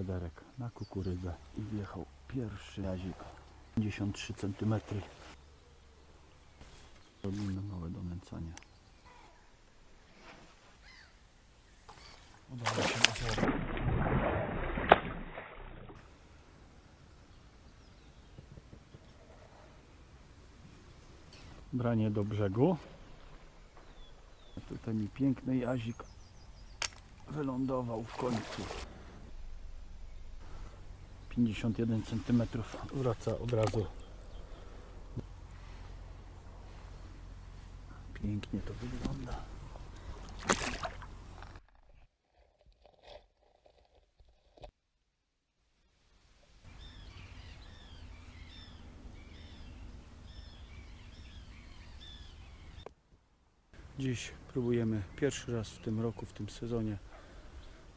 federek na kukurydzę i wjechał pierwszy jazik 53 cm robimy małe donęcanie udało się na branie do brzegu. Tutaj mi piękny jazik wylądował w końcu 51 cm wraca od razu pięknie to wygląda Dziś próbujemy pierwszy raz w tym roku, w tym sezonie.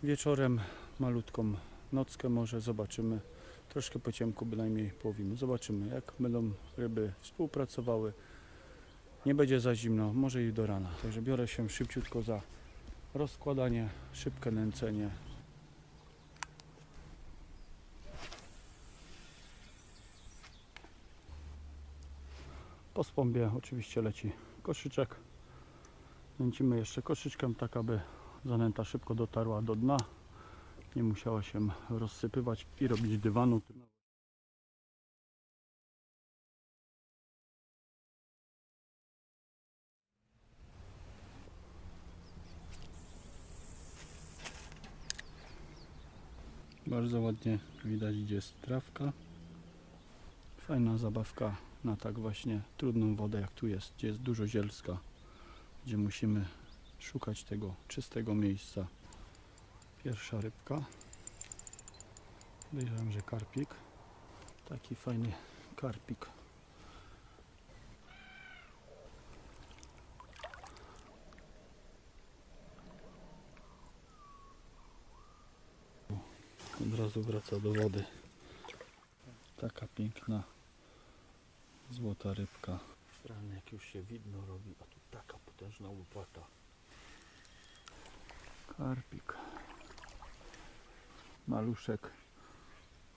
Wieczorem malutką nockę może zobaczymy. Troszkę po ciemku bynajmniej połowimy. Zobaczymy jak będą ryby współpracowały. Nie będzie za zimno, może i do rana. Także biorę się szybciutko za rozkładanie, szybkie nęcenie. Po spombie oczywiście leci koszyczek. Nęcimy jeszcze koszyczkiem, tak aby zanęta szybko dotarła do dna. Nie musiała się rozsypywać i robić dywanu. Bardzo ładnie widać, gdzie jest trawka. Fajna zabawka na tak właśnie trudną wodę, jak tu jest, gdzie jest dużo zielska gdzie musimy szukać tego czystego miejsca. Pierwsza rybka. Podejrzewam, że karpik. Taki fajny karpik. Od razu wraca do wody. Taka piękna złota rybka. Rany jak już się widno robi, a tu taka potężna łopata. Karpik. Maluszek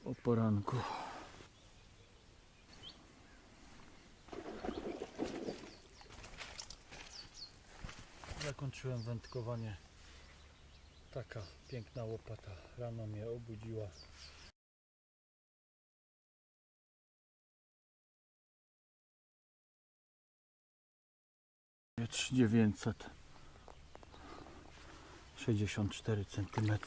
o poranku. Zakończyłem wędkowanie. Taka piękna łopata rano mnie obudziła. 964 cm.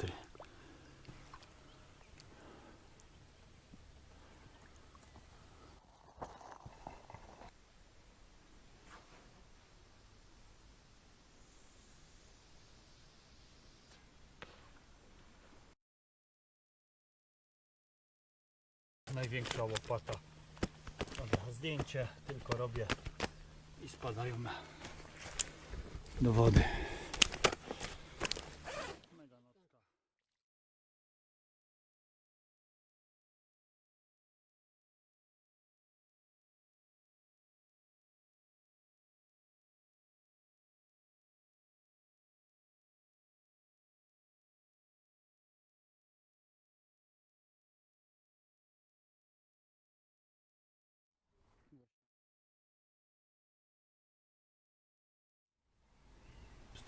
Największa łopata. Dobra, zdjęcie tylko robię i spadają do wody.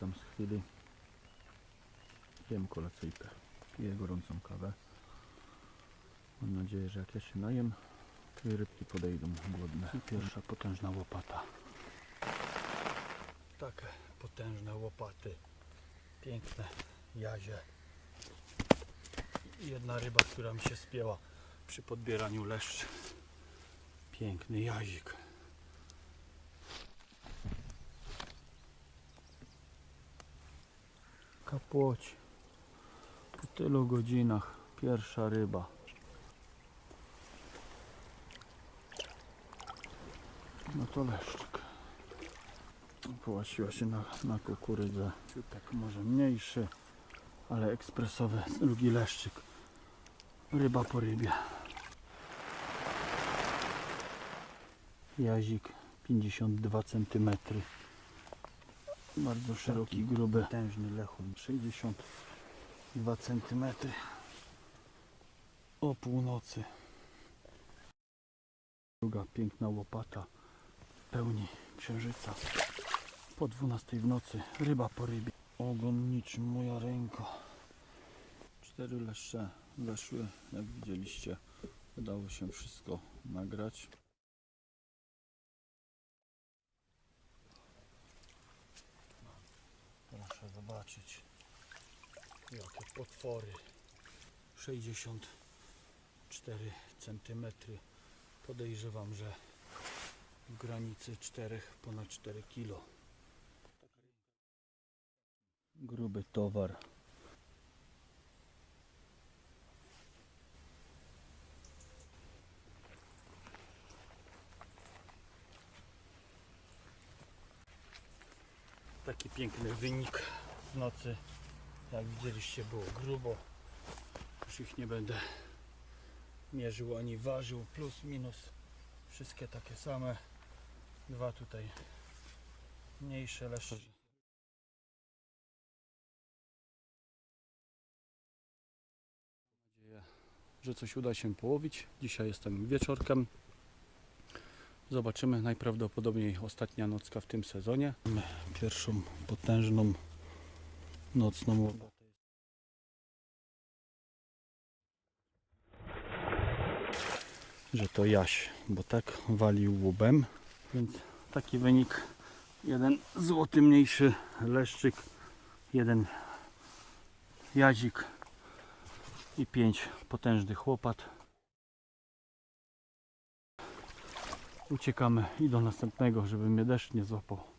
Tam z chwili jem kolacyjkę. Piję gorącą kawę. Mam nadzieję, że jak ja się najem, to i rybki podejdą głodne. I pierwsza potężna łopata. Takie potężne łopaty. Piękne jazie. I jedna ryba, która mi się spięła przy podbieraniu leszczy. Piękny jazik. Kapłoć. Po tylu godzinach pierwsza ryba. No to leszczyk. Połasiła się na, na kukurydzę. Tak może mniejszy, ale ekspresowy drugi leszczyk. Ryba po rybie. Jazik 52 cm. Bardzo szeroki, gruby. Potężny lechun. 62 cm. o północy. Druga piękna łopata w pełni księżyca. Po 12 w nocy ryba po rybie. Ogon niczym moja ręka. Cztery leszcze weszły, jak widzieliście. Udało się wszystko nagrać. Zobaczyć, jakie potwory. 64 cm. Podejrzewam, że w granicy 4, ponad 4 kg. Gruby towar. Taki piękny wynik w nocy. Jak widzieliście było grubo. Już ich nie będę mierzył ani ważył. Plus minus. Wszystkie takie same. Dwa tutaj mniejsze leszcze. Mam nadzieję, że coś uda się połowić. Dzisiaj jestem wieczorkiem. Zobaczymy. Najprawdopodobniej ostatnia nocka w tym sezonie. Pierwszą potężną nocną łopatę. Że to Jaś, bo tak walił łubem. Więc taki wynik. Jeden złoty mniejszy leszczyk, jeden jazik i pięć potężnych łopat. Uciekamy i do następnego, żeby mnie deszcz nie złapał.